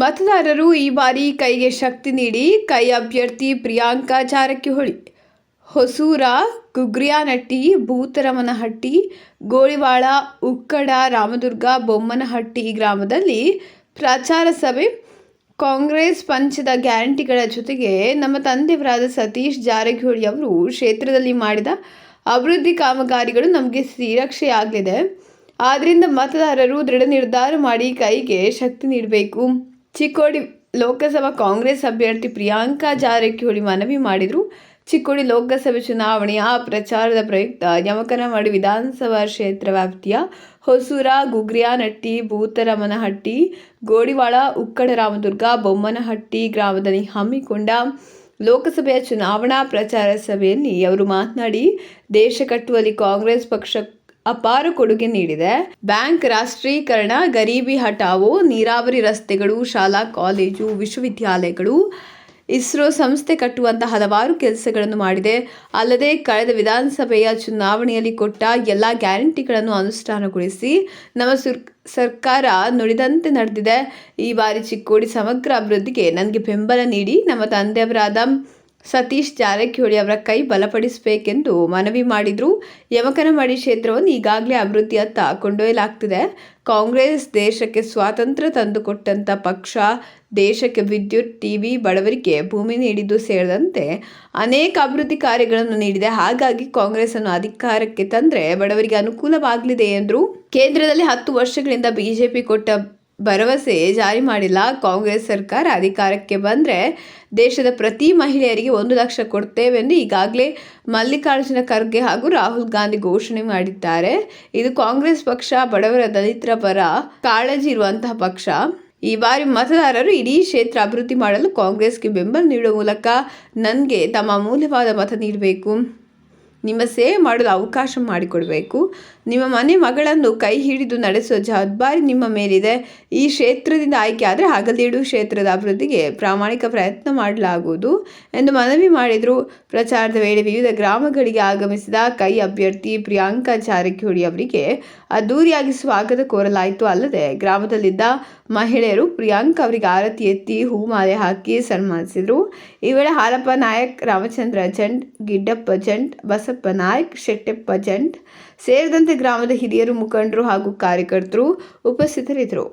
ಮತದಾರರು ಈ ಬಾರಿ ಕೈಗೆ ಶಕ್ತಿ ನೀಡಿ ಕೈ ಅಭ್ಯರ್ಥಿ ಪ್ರಿಯಾಂಕಾ ಜಾರಕಿಹೊಳಿ, ಹೊಸೂರ ಗುಗ್ರಿಯಾನಟ್ಟಿ ಭೂತರಮನಹಟ್ಟಿ, ಗೋಳಿವಾಳ, ಉಕ್ಕಡ, ರಾಮದುರ್ಗ, ಬೊಮ್ಮನಹಟ್ಟಿ ಗ್ರಾಮದಲ್ಲಿ ಪ್ರಚಾರ ಸಭೆ. ಕಾಂಗ್ರೆಸ್ ಪಂಚದ ಗ್ಯಾರಂಟಿಗಳ ಜೊತೆಗೆ ನಮ್ಮ ತಂದೆಯವರಾದ ಸತೀಶ್ ಜಾರಕಿಹೊಳಿ ಅವರು ಕ್ಷೇತ್ರದಲ್ಲಿ ಮಾಡಿದ ಅಭಿವೃದ್ಧಿ ಕಾಮಗಾರಿಗಳು ನಮಗೆ ಶ್ರೀರಕ್ಷೆಯಾಗಲಿದೆ ಆದ್ದರಿಂದ ಮತದಾರರು ದೃಢ ನಿರ್ಧಾರ ಮಾಡಿ ಕೈಗೆ ಶಕ್ತಿ ನೀಡಬೇಕು. ಚಿಕ್ಕೋಡಿ ಲೋಕಸಭಾ ಕಾಂಗ್ರೆಸ್ ಅಭ್ಯರ್ಥಿ ಪ್ರಿಯಾಂಕಾ ಜಾರಕಿಹೊಳಿ ಮನವಿ ಮಾಡಿದರು. ಚಿಕ್ಕೋಡಿ ಲೋಕಸಭೆ ಚುನಾವಣೆಯ ಪ್ರಚಾರದ ಪ್ರಯುಕ್ತ ಯಮಕನಮಡಿ ವಿಧಾನಸಭಾ ಕ್ಷೇತ್ರ ವ್ಯಾಪ್ತಿಯ ಹೊಸೂರ, ಗುಗ್ರಿಯಾನಟ್ಟಿ, ಭೂತರಮನಹಟ್ಟಿ, ಗೋಡಿವಾಳ, ಉಕ್ಕಡರಾಮದುರ್ಗ, ಬೊಮ್ಮನಹಟ್ಟಿ ಗ್ರಾಮದಲ್ಲಿ ಹಮ್ಮಿಕೊಂಡ ಲೋಕಸಭೆಯ ಚುನಾವಣಾ ಪ್ರಚಾರ ಸಭೆಯಲ್ಲಿ ಅವರು ಮಾತನಾಡಿ, ದೇಶ ಕಟ್ಟುವಲ್ಲಿ ಕಾಂಗ್ರೆಸ್ ಪಕ್ಷ ಅಪಾರ ಕೊಡುಗೆ ನೀಡಿದೆ. ಬ್ಯಾಂಕ್ ರಾಷ್ಟ್ರೀಕರಣ, ಗರೀಬಿ ಹಟಾವೋ ನೀರಾವರಿ ರಸ್ತೆಗಳು, ಶಾಲಾ, ಕಾಲೇಜು, ವಿಶ್ವವಿದ್ಯಾಲಯಗಳು, ಇಸ್ರೋ ಸಂಸ್ಥೆ ಕಟ್ಟುವಂತಹ ಹಲವಾರು ಕೆಲಸಗಳನ್ನು ಮಾಡಿದೆ. ಅಲ್ಲದೆ ಕಳೆದ ವಿಧಾನಸಭೆಯ ಚುನಾವಣೆಯಲ್ಲಿ ಕೊಟ್ಟ ಎಲ್ಲ ಗ್ಯಾರಂಟಿಗಳನ್ನು ಅನುಷ್ಠಾನಗೊಳಿಸಿ ನಮ್ಮ ಸುರ್, ಸರ್ಕಾರ ನುಡಿದಂತೆ ನಡೆದಿದೆ. ಈ ಬಾರಿ ಚಿಕ್ಕೋಡಿ ಸಮಗ್ರ ಅಭಿವೃದ್ಧಿಗೆ ನನಗೆ ಬೆಂಬಲ ನೀಡಿ ನಮ್ಮ ತಂದೆಯವರಾದ ಸತೀಶ್ ಜಾರಕಿಹೊಳಿ ಅವರ ಕೈ ಬಲಪಡಿಸಬೇಕೆಂದು ಮನವಿ ಮಾಡಿದ್ರು. ಯಮಕನಮಡಿ ಕ್ಷೇತ್ರವನ್ನು ಈಗಾಗಲೇ ಅಭಿವೃದ್ಧಿಯತ್ತ ಕೊಂಡೊಯ್ಯಲಾಗ್ತಿದೆ. ಕಾಂಗ್ರೆಸ್ ದೇಶಕ್ಕೆ ಸ್ವಾತಂತ್ರ್ಯ ತಂದುಕೊಟ್ಟಂಥ ಪಕ್ಷ, ದೇಶಕ್ಕೆ ವಿದ್ಯುತ್, ಟಿವಿ, ಬಡವರಿಗೆ ಭೂಮಿ ನೀಡಿದ್ದು ಸೇರಿದಂತೆ ಅನೇಕ ಅಭಿವೃದ್ಧಿ ಕಾರ್ಯಗಳನ್ನು ನೀಡಿದೆ. ಹಾಗಾಗಿ ಕಾಂಗ್ರೆಸ್ ಅನ್ನು ಅಧಿಕಾರಕ್ಕೆ ತಂದರೆ ಬಡವರಿಗೆ ಅನುಕೂಲವಾಗಲಿದೆ ಎಂದರು. ಕೇಂದ್ರದಲ್ಲಿ ಹತ್ತು ವರ್ಷಗಳಿಂದ ಬಿಜೆಪಿ ಕೊಟ್ಟ ಭರವಸೆ ಜಾರಿ ಮಾಡಿಲ್ಲ. ಕಾಂಗ್ರೆಸ್ ಸರ್ಕಾರ ಅಧಿಕಾರಕ್ಕೆ ಬಂದರೆ ದೇಶದ ಪ್ರತಿ ಮಹಿಳೆಯರಿಗೆ ಒಂದು ಲಕ್ಷ ಕೊಡ್ತೇವೆಂದು ಈಗಾಗಲೇ ಮಲ್ಲಿಕಾರ್ಜುನ ಖರ್ಗೆ ಹಾಗೂ ರಾಹುಲ್ ಗಾಂಧಿ ಘೋಷಣೆ ಮಾಡಿದ್ದಾರೆ. ಇದು ಕಾಂಗ್ರೆಸ್ ಪಕ್ಷ, ಬಡವರ ದಲಿತರ ಪರ ಕಾಳಜಿ ಇರುವಂತಹ ಪಕ್ಷ. ಈ ಬಾರಿ ಮತದಾರರು ಇಡೀ ಕ್ಷೇತ್ರ ಅಭಿವೃದ್ಧಿ ಮಾಡಲು ಕಾಂಗ್ರೆಸ್ಗೆ ಬೆಂಬಲ ನೀಡುವ ಮೂಲಕ ನನಗೆ ತಮ್ಮ ಅಮೂಲ್ಯವಾದ ಮತ ನೀಡಬೇಕು. ನಿಮ್ಮ ಸೇವೆ ಮಾಡಲು ಅವಕಾಶ ಮಾಡಿಕೊಡಬೇಕು. ನಿಮ್ಮ ಮನೆ ಮಗಳನ್ನು ಕೈ ಹಿಡಿದು ನಡೆಸುವ ಜವಾಬ್ದಾರಿ ನಿಮ್ಮ ಮೇಲಿದೆ. ಈ ಕ್ಷೇತ್ರದಿಂದ ಆಯ್ಕೆ ಆದರೆ ಹಗಲಿಡು ಕ್ಷೇತ್ರದ ಅಭಿವೃದ್ಧಿಗೆ ಪ್ರಾಮಾಣಿಕ ಪ್ರಯತ್ನ ಮಾಡಲಾಗುವುದು ಎಂದು ಮನವಿ ಮಾಡಿದರು. ಪ್ರಚಾರದ ವೇಳೆ ವಿವಿಧ ಗ್ರಾಮಗಳಿಗೆ ಆಗಮಿಸಿದ ಕೈ ಅಭ್ಯರ್ಥಿ ಪ್ರಿಯಾಂಕಾ ಜಾರಕಿಹೊಳಿ ಅವರಿಗೆ ಅದ್ದೂರಿಯಾಗಿ ಸ್ವಾಗತ ಕೋರಲಾಯಿತು. ಅಲ್ಲದೆ ಗ್ರಾಮದಲ್ಲಿದ್ದ ಮಹಿಳೆಯರು ಪ್ರಿಯಾಂಕಾ ಅವರಿಗೆ ಆರತಿ ಎತ್ತಿ ಹೂಮಾಲೆ ಹಾಕಿ ಸನ್ಮಾನಿಸಿದರು. ಈ ವೇಳೆ ಹಾಲಪ್ಪ ನಾಯಕ್, ರಾಮಚಂದ್ರ ಜಂಟ್ ಗಿಡ್ಡಪ್ಪ ಜಂಟ್ ಬಸಪ್ಪ ನಾಯಕ್ ಶೆಟ್ಟೆಪ್ಪ ಜಂಟ್ ಸೇರಿದಂತೆ ಗ್ರಾಮದ ಹಿರಿಯರು, ಮುಖಂಡರು ಹಾಗೂ ಕಾರ್ಯಕರ್ತರು ಉಪಸ್ಥಿತರಿದ್ದರು.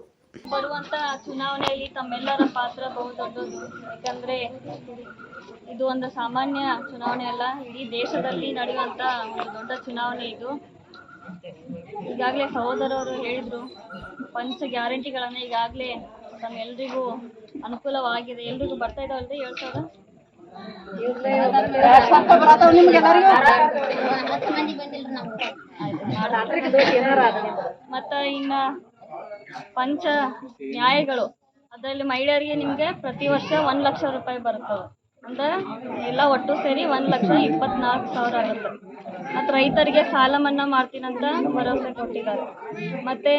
ಬರುವಂತ ಚುನಾವಣೆಯಲ್ಲಿ ತಮ್ಮೆಲ್ಲರ ಪಾತ್ರ ಬಹು ದೊಡ್ಡದು ಯಾಕಂದ್ರೆ ಇದು ಒಂದು ಸಾಮಾನ್ಯ ಚುನಾವಣೆ ಅಲ್ಲ. ಇಡೀ ದೇಶದಲ್ಲಿ ನಡೆಯುವಂತ ಒಂದು ದೊಡ್ಡ ಚುನಾವಣೆ ಇದು. ಈಗಾಗಲೇ ಸಹೋದರರು ಹೇಳಿದ್ರು, ಪಂಚ ಗ್ಯಾರಂಟಿಗಳನ್ನ ಈಗಾಗಲೇ ತಮ್ಮೆಲ್ರಿಗೂ ಅನುಕೂಲವಾಗಿದೆ. ಎಲ್ರಿಗೂ ಬರ್ತಾ ಇದಾವಲ್ರಿ ಹೇಳ್ತಾರ ಮತ್ತ ಇನ್ನ ಪಂಚ ನ್ಯಾಯಗಳು. ಅದರಲ್ಲಿ ಮಹಿಳೆಯರಿಗೆ ನಿಮಗೆ ಪ್ರತಿ ವರ್ಷ ಒಂದ್ ಲಕ್ಷ ರೂಪಾಯಿ ಬರ್ತವೆ ಅಂದ್ರೆ ಎಲ್ಲ ಒಟ್ಟು ಸೇರಿ ಒಂದು ಲಕ್ಷ ಇಪ್ಪತ್ನಾಲ್ಕು ಸಾವಿರ ಆಗುತ್ತೆ. ಮತ್ತು ರೈತರಿಗೆ ಸಾಲ ಮನ್ನಾ ಮಾಡ್ತೀನಂತ ಭರವಸೆ ಕೊಟ್ಟಿದ್ದಾರೆ. ಮತ್ತೆ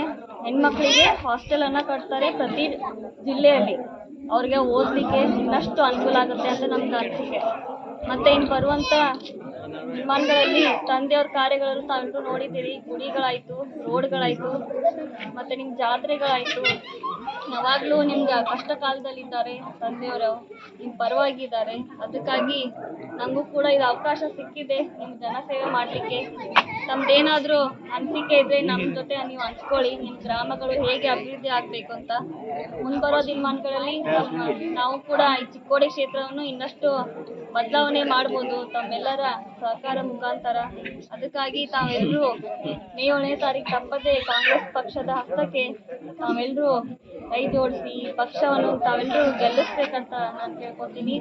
ಹೆಣ್ಮಕ್ಳಿಗೆ ಹಾಸ್ಟೆಲನ್ನು ಕಟ್ತಾರೆ ಪ್ರತಿ ಜಿಲ್ಲೆಯಲ್ಲಿ. ಅವ್ರಿಗೆ ಓದಲಿಕ್ಕೆ ಇನ್ನಷ್ಟು ಅನುಕೂಲ ಆಗುತ್ತೆ ಅಂತ ನಮ್ಗೆ ಅನಿಸಿಕೆ. ಮತ್ತು ಇನ್ನು ಬರುವಂಥ ವಿಮಾನಗಳಲ್ಲಿ ತಂದೆಯವ್ರ ಕಾರ್ಯಗಳನ್ನು ತಾವೆಲ್ಲರೂ ನೋಡಿದ್ದೀರಿ. ಗುಡಿಗಳಾಯಿತು, ರೋಡ್ಗಳಾಯಿತು, ಮತ್ತು ನಿಮ್ಮ ಜಾತ್ರೆಗಳಾಯಿತು. ಯಾವಾಗಲೂ ನಿಮ್ಗೆ ಕಷ್ಟ ಕಾಲದಲ್ಲಿದ್ದಾರೆ ತಂದೆಯವರು. ನಿಮ್ಮ ಪರವಾಗಿದ್ದಾರೆ. ಅದಕ್ಕಾಗಿ ನನಗೂ ಕೂಡ ಇದು ಅವಕಾಶ ಸಿಕ್ಕಿದೆ ನಿಮ್ಮ ಜನಸೇವೆ ಮಾಡಲಿಕ್ಕೆ. ತಮ್ಮದೇನಾದರೂ ಅನಿಸಿಕೆ ಇದ್ರೆ ನಮ್ಮ ಜೊತೆ ನೀವು ಹಂಚ್ಕೊಳ್ಳಿ. ನಿಮ್ಮ ಗ್ರಾಮಗಳು ಹೇಗೆ ಅಭಿವೃದ್ಧಿ ಆಗಬೇಕು ಅಂತ. ಮುಂಬರೋ ದಿನಮಾನಗಳಲ್ಲಿ ನಾವು ಕೂಡ ಈ ಚಿಕ್ಕೋಡಿ ಕ್ಷೇತ್ರವನ್ನು ಇನ್ನಷ್ಟು ಬದಲಾವಣೆ ಮಾಡ್ಬೋದು. ತಮ್ಮೆಲ್ಲರ ಸಹಕಾರ ಮುಖಾಂತರ. ಅದಕ್ಕಾಗಿ ತಾವೆಲ್ಲರೂ ಮೇ ಏಳನೇ ತಾರೀಕು ತಪ್ಪದೆ ಕಾಂಗ್ರೆಸ್ ಪಕ್ಷದ ಹಸ್ತಕ್ಕೆ ತಾವೆಲ್ಲರೂ ಕೈ ಜೋಡಿಸಿ ಪಕ್ಷವನ್ನು ತಾವೆಲ್ಲರೂ ಗೆಲ್ಲಿಸ್ಬೇಕಂತ ನಾನು ಕೇಳ್ಕೊತೀನಿ.